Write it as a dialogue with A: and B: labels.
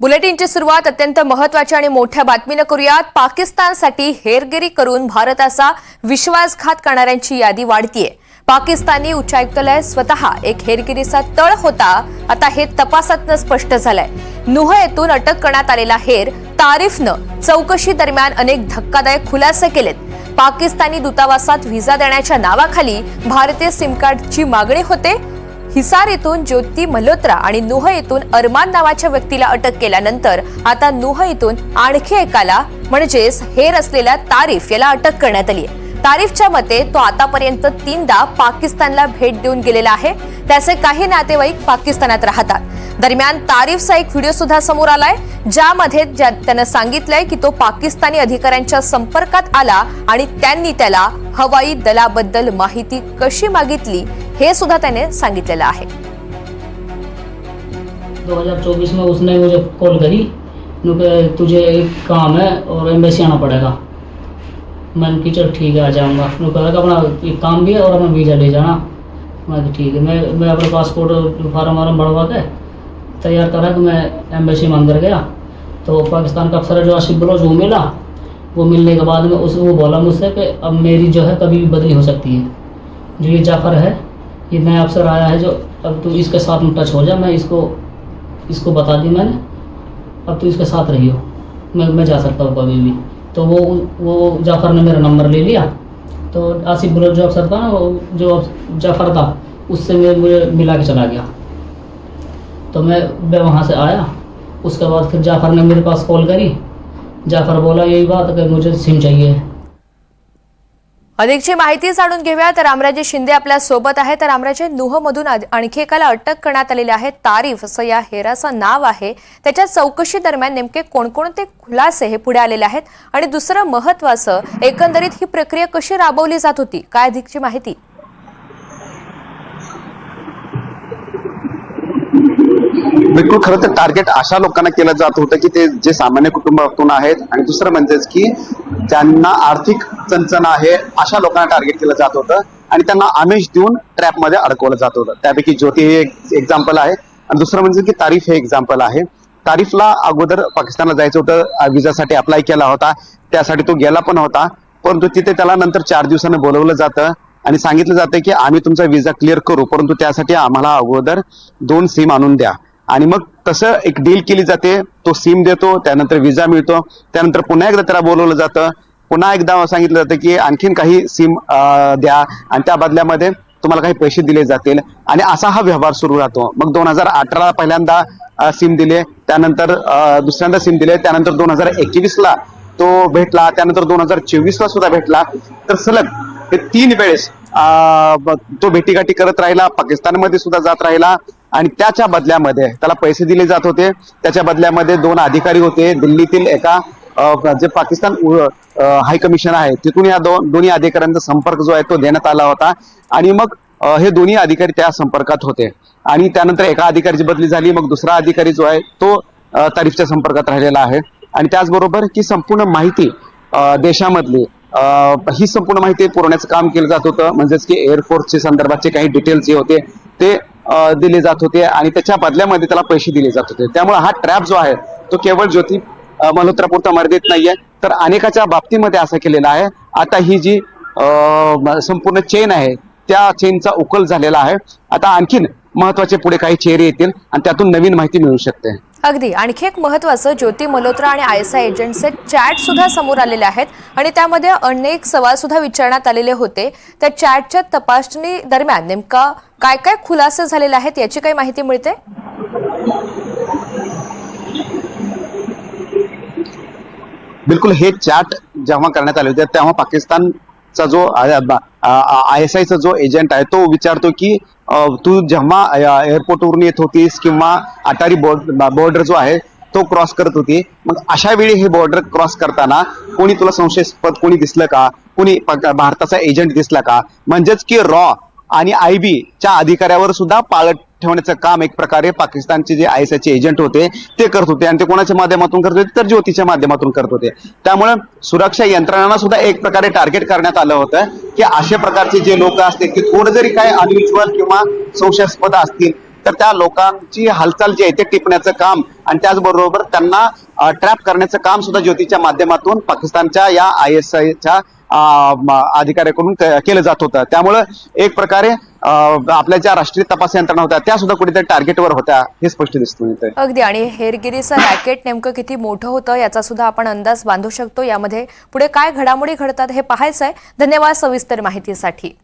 A: बुलेटिनची सुरुवात अत्यंत महत्त्वाच्या आणि मोठ्या बातमीनं करूयात. पाकिस्तानसाठी हेरगिरी करून भारताचा विश्वासघात करणाऱ्यांची यादी वाढतीये. पाकिस्तानी उच्चायुक्तालय स्वतः एक हेरगिरीचा तळ होता. आता हे तपासातनं स्पष्ट झालंय. नुह येथून अटक करण्यात आलेला हेर तारीफनं चौकशी दरम्यान अनेक धक्कादायक खुलासे केलेत. पाकिस्तानी दूतावासात व्हिसा देण्याच्या नावाखाली भारतीय सिमकार्डची मागणी होते. हिसार येथून ज्योती मल्होत्रा आणि नुह येथून अरमान नावाच्या व्यक्तीला अटक केल्यानंतर आता नुह येथून आणखी एकाला म्हणजेच हेर असलेल्या तारीफ याला अटक करण्यात आली आहे. तारीफच्या मते तो आतापर्यंत तीनदा पाकिस्तानला भेट देऊन गेलेला आहे. त्याचे काही नातेवाईक पाकिस्तानात राहतात. दरम्यान तारीफचा एक व्हिडिओ सुद्धा समोर आलाय ज्यामध्ये ज्या- त्यानं सांगितलंय की तो पाकिस्तानी अधिकाऱ्यांच्या संपर्कात आला आणि त्यांनी त्याला हवाई दलाबद्दल माहिती कशी मागितली हे सुद्धा त्याने सांगितलेलं आहे.
B: 2024 में उसने मुझे कॉल करी तुझे एक काम है और एम्बेसी आना पड़ेगा। मैंने कि चल ठीक है, आ जाऊँगा। कहा कि अपना एक काम भी है और अपना वीज़ा ले जाना। मैं ठीक है, मैं मैं अपना पासपोर्ट फार्म वार्म भरवा के तैयार करा कि मैं एम्बेसी में अंदर गया। तो पाकिस्तान का अफसर जो आसिफ बलोच वो मिला, वो मिलने के बाद में उस, वो बोला मुझसे कि अब मेरी जो है कभी भी बदली हो सकती है। जो ये जाफ़र है ये नया अफसर आया है जो, अब तू इसके साथ में टच हो जा, मैं इसको इसको बता दी मैंने। अब तू इसके साथ रही हो मैं मैं जा सकता हूँ कभी भी। तो वो वो जाफ़र ने मेरा नंबर ले लिया। तो आसिफ बुलर जो अफसर था ना, वो जो जाफ़र था, उससे मैं, मुझे मिला के चला गया। तो मैं मैं वहाँ से आया। उसके बाद फिर जाफ़र ने मेरे पास कॉल करी। जाफ़र बोला, यही बात कि मुझे सिम चाहिए।
A: अधिकची माहिती जाणून घेऊया. तर रामराजे शिंदे आपल्यासोबत आहे तर रामराजे नुह मधून आणखी एकाला अटक करण्यात आलेली आहे. तारीफ असं या हेराचं नाव आहे. त्याच्या चौकशी दरम्यान नेमके कोणकोणते खुलासे हे पुढे आलेले आहेत? आणि दुसरं महत्वाचं एकंदरीत ही प्रक्रिया कशी राबवली जात होती? काय अधिकची माहिती?
C: बिलकुल खरं तर टार्गेट अशा लोकांना केलं जात होतं की ते जे सामान्य कुटुंबातून आहेत. आणि दुसरं म्हणजेच की ज्यांना आर्थिक चणचण आहे अशा लोकांना टार्गेट केलं जात होतं. आणि त्यांना आमिष देऊन ट्रॅपमध्ये अडकवलं जात होतं. त्यापैकी ज्योती हे एक एक्झाम्पल आहे. आणि दुसरं म्हणजे की तारीफ हे एक्झाम्पल आहे. तारीफला अगोदर पाकिस्तानला जायचं होतं. विजासाठी अप्लाय केला होता. त्यासाठी तो गेला पण होता. परंतु तिथे त्याला नंतर चार दिवसांनी बोलवलं जातं. आणि सांगितलं जातं की आम्ही तुमचा विजा क्लिअर करू. परंतु त्यासाठी आम्हाला अगोदर दोन सिम आणून द्या. आणि मग तसं एक डील केली जाते. तो सिम देतो त्यानंतर विजा मिळतो. त्यानंतर पुन्हा एकदा त्याला बोलवलं जातं. पुन्हा एकदा सांगितलं जातं की आणखीन काही सिम द्या आणि त्या बदल्यामध्ये तुम्हाला काही पैसे दिले जातील. आणि असा हा व्यवहार सुरू राहतो. मग दोन हजार अठरा पहिल्यांदा सिम दिले त्यानंतर दुसऱ्यांदा सिम दिले त्यानंतर दोन हजार एकवीस ला तो भेटला त्यानंतर दोन हजार चोवीस ला सुद्धा भेटला. तर सलग हे तीन वेळेस अं, तो भेटीगाठी करत राहिला पाकिस्तानमध्ये सुद्धा जात राहिला. आणि त्याच्या बदल्यामध्ये त्याला पैसे दिले जात होते. त्याच्या बदल्यामध्ये दोन अधिकारी होते दिल्लीतील एका जे पाकिस्तान हाय कमिशन आहे तिथून या दोन दोन्ही अधिकाऱ्यांचा संपर्क जो आहे तो देण्यात आला होता. आणि मग हे दोन्ही अधिकारी त्या संपर्कात होते. आणि त्यानंतर एका अधिकारीची बदली झाली मग दुसरा अधिकारी जो आहे तो तारीफच्या संपर्कात राहिलेला आहे. आणि त्याचबरोबर की संपूर्ण माहिती देशामधली ही संपूर्ण माहिती पुरवण्याचं काम केलं जात होतं. म्हणजेच की एअरफोर्सचे संदर्भातचे काही डिटेल्स जे होते ते दिले जात होते. आणि त्याच्या बदल्यामध्ये त्याला पैसे दिले जात होते. त्यामुळे हा ट्रॅप जो आहे तो केवळ ज्योती अं, मल्होत्रापुरता मर्यादित नाहीये. तर अनेकाच्या बाबतीमध्ये असं केलेलं आहे. आता ही जी संपूर्ण चेन आहे त्या चेनचा उकल झालेला आहे. आता आणखीन महत्त्वाचे पुढे काही चेहरे येतील आणि त्यातून नवीन माहिती मिळू शकते.
A: अगदी. आणखी एक महत्वाचं ज्योती मल्होत्रा आणि आय एस आय एजंटचे चॅट सुद्धा समोर आलेले आहेत. आणि त्यामध्ये अनेक सवाल सुद्धा विचारण्यात आलेले होते. त्या चॅटच्या तपासणी दरम्यान नेमका काय काय खुलासे झालेले आहेत याची काही माहिती मिळते?
C: बिलकुल हे चॅट जेव्हा करण्यात आले होते तेव्हा पाकिस्तानचा जो आय एस आयचा जो एजंट आहे तो विचारतो की तू जेव्हा एअरपोर्टवरून येत होतीस किंवा अटारी बॉर्डर जो आहे तो क्रॉस करत होती मग अशा वेळी हे बॉर्डर क्रॉस करताना कोणी तुला संशयास्पद कोणी दिसलं का? कोणी भारताचा एजंट दिसला का? म्हणजेच की रॉ आणि आय बी च्या अधिकाऱ्यावर सुद्धा पाळत ठेवण्याचं काम एक प्रकारे पाकिस्तानचे जे आय एस चे एजंट होते ते करत होते आणि ते कोणाच्या माध्यमातून करत होते तर ज्योतीच्या माध्यमातून करत होते. त्यामुळे सुरक्षा यंत्रणांना सुद्धा एक प्रकारे टार्गेट करण्यात आलं होतं की अशा प्रकारचे जे लोक असतील की थोडं जरी काय अनयुज्युअल किंवा संशयास्पद असतील तर त्या लोकांची हालचाल जी आहे ते टिपण्याचं काम आणि त्याचबरोबर त्यांना ट्रॅप करण्याचं काम सुद्धा ज्योतीच्या माध्यमातून पाकिस्तानच्या या आय एस आयच्या अधिकाऱ्याकडून केलं जात होतं. त्यामुळं एक प्रकारे आपल्या ज्या राष्ट्रीय तपास यंत्रणा होत्या त्या सुद्धा कुठेतरी टार्गेटवर होत्या हे स्पष्ट दिसतं म्हणजे
A: अगदी. आणि हेरगिरीचं रॅकेट नेमकं किती मोठं होतं याचा सुद्धा आपण अंदाज बांधू शकतो. यामध्ये पुढे काय घडामोडी घडतात हे पाहायचं आहे धन्यवाद सविस्तर माहितीसाठी.